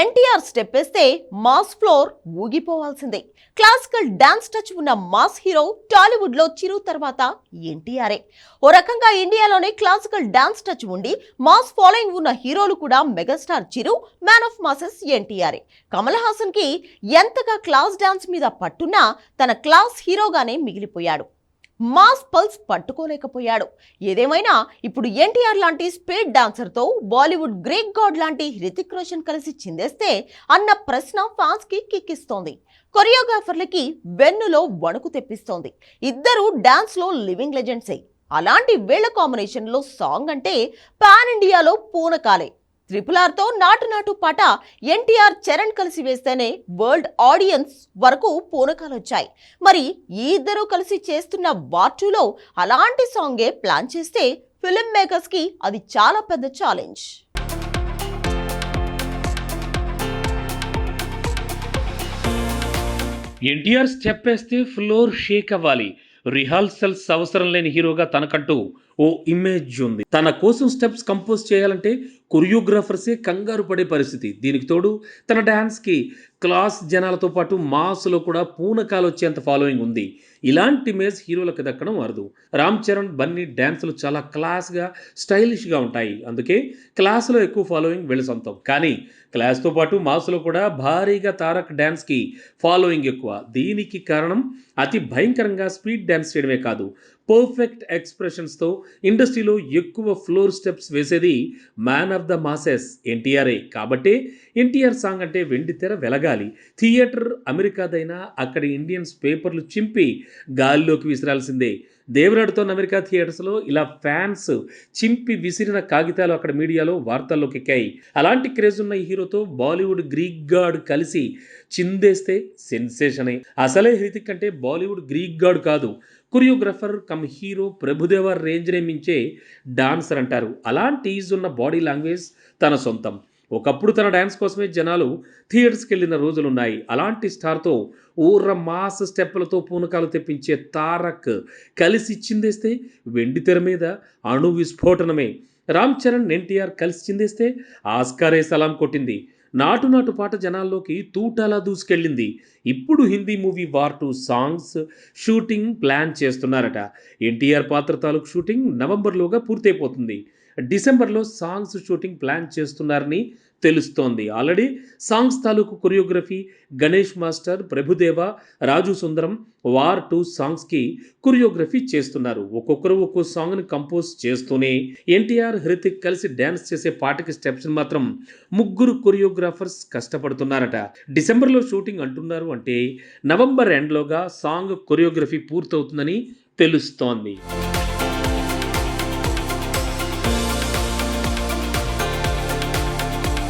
NTR step వేస్తే mass floor ఊగిపోవాల్సిందే. Classical dance touch ఉన్న మాస్ హీరో టాలీవుడ్లో చిరు తర్వాత ఎన్టీఆరే. ఓ రకంగా ఇండియాలోనే క్లాసికల్ డాన్స్ టచ్ ఉండి మాస్ ఫాలోయింగ్ ఉన్న హీరోలు కూడా megastar Chiru man of masses ఎన్టీఆరే. Kamal హాసన్కి ఎంతగా క్లాస్ డాన్స్ మీద పట్టున్నా తన క్లాస్ హీరోగానే మిగిలిపోయాడు. మాస్ పల్స్ పట్టుకోలేకపోయాడు. ఏదేమైనా ఇప్పుడు ఎన్టీఆర్ లాంటి స్పీడ్ డాన్సర్తో బాలీవుడ్ గ్రేక్ గాడ్ లాంటి హృతిక్ రోషన్ కలిసి చిందేస్తే అన్న ప్రశ్న ఫ్యాన్స్కి కిక్కిస్తోంది. కొరియోగ్రాఫర్లకి వెన్నులో వణుకు తెప్పిస్తోంది. ఇద్దరు డాన్స్లో లివింగ్ లెజెండ్సే. అలాంటి వీళ్ళ కాంబినేషన్లో సాంగ్ అంటే పాన్ ఇండియాలో పూనకాలే. త్రిపుల్ ఆర్తో నాటు నాటు పాట ఎన్టీఆర్ చరణ్ కలిసి వేస్తేనే వరల్డ్ ఆడియన్స్ వరకు పూనకాలు వచ్చాయి మరి ఈ ఇద్దరు కలిసి చేస్తున్న వార్టులో అలాంటి సాంగే ప్లాన్ చేస్తే ఫిలిం మేకర్స్కి అది చాలా పెద్ద ఛాలెంజ్ ఎన్టీఆర్ స్టెప్ వేస్తే ఫ్లోర్ షేక్ అవ్వాలి. రిహార్సల్స్ అవసరం లేని హీరోగా తనకంటూ ఓ ఇమేజ్ ఉంది. తన కోసం స్టెప్స్ కంపోజ్ చేయాలంటే కొరియోగ్రాఫర్సే కంగారు పడే పరిస్థితి. దీనికి తోడు తన డ్యాన్స్కి క్లాస్ జనాలతో పాటు మాస్లో కూడా పూనకాలు వచ్చేంత ఫాలోయింగ్ ఉంది. ఇలాంటి ఇమేజ్ హీరోలకు దక్కడం అరుదు రామ్ చరణ్ బన్నీ డ్యాన్సులు చాలా క్లాస్గా స్టైలిష్గా ఉంటాయి. అందుకే క్లాస్లో ఎక్కువ ఫాలోయింగ్ వీళ్ళ సొంతం. కానీ క్లాస్తో పాటు మాస్లో కూడా భారీగా తారక్ డ్యాన్స్కి ఫాలోయింగ్ ఎక్కువ. దీనికి కారణం అతి భయంకరంగా స్పీడ్ డ్యాన్స్ చేయడమే కాదు. పర్ఫెక్ట్ ఎక్స్ప్రెషన్స్తో ఇండస్ట్రీలో ఎక్కువ ఫ్లోర్ స్టెప్స్ వేసేది మ్యాన్ ఆఫ్ ద మాసెస్ ఎన్టీఆర్ఏ కాబట్టి ఎన్టీఆర్ సాంగ్ అంటే వెండి తెర వెలగాలి. థియేటర్ అమెరికాదైనా అక్కడి ఇండియన్స్ పేపర్లు చింపి గాలిలోకి విసిరాల్సిందే. దేవరాడుతోన్న అమెరికా థియేటర్స్లో ఇలా ఫ్యాన్స్ చింపి విసిరిన కాగితాలు అక్కడ మీడియాలో వార్తల్లోకి ఎక్కాయి అలాంటి క్రేజ్ ఉన్న ఈ హీరోతో బాలీవుడ్ గ్రీక్ గాడ్ కలిసి చిందేస్తే సెన్సేషనే. అసలే హృతిక్ అంటే బాలీవుడ్ గ్రీక్ గాడ్ కాదు. Choreographer cum hero Prabhudeva range నియమించే డాన్సర్ అంటారు. అలాంటి ఈజ్ ఉన్న బాడీ లాంగ్వేజ్ తన సొంతం. ఒకప్పుడు తన డ్యాన్స్ కోసమే జనాలు థియేటర్స్కి వెళ్ళిన రోజులున్నాయి. అలాంటి స్టార్తో ఊర్ర మాస్ స్టెప్పులతో పూనకాలు తెప్పించే తారక్ కలిసి చిందేస్తే వెండి తెర మీద అణు విస్ఫోటనమే రామ్ చరణ్ ఎన్టీఆర్ కలిసి చిందేస్తే ఆస్కారే సలాం కొట్టింది. నాటు నాటు పాట జనాల్లోకి తూటాలా దూసుకెళ్ళింది. ఇప్పుడు Hindi movie War two songs shooting plan చేస్తున్నారట. ఎన్టీఆర్ పాత్ర తాలూకు షూటింగ్ నవంబర్లోగా పూర్తయిపోతుంది. డిసెంబర్లో సాంగ్స్ షూటింగ్ ప్లాన్ చేస్తున్నారని తెలుస్తోంది. ఆల్రెడీ సాంగ్స్ తాలూకు choreography Ganesh master Prabhudeva Raju Sundaram War two సాంగ్స్కి choreography చేస్తున్నారు. ఒక్కొక్కరు ఒక్కో సాంగ్ని కంపోజ్ చేస్తూనే ఎన్టీఆర్ హృతిక్ కలిసి డ్యాన్స్ చేసే పాటకి స్టెప్స్ మాత్రం ముగ్గురు కొరియోగ్రాఫర్స్ కష్టపడుతున్నారట. డిసెంబర్లో షూటింగ్ అంటున్నారు అంటే నవంబర్ ఎండ్లోగా సాంగ్ కొరియోగ్రఫీ పూర్తవుతుందని తెలుస్తోంది.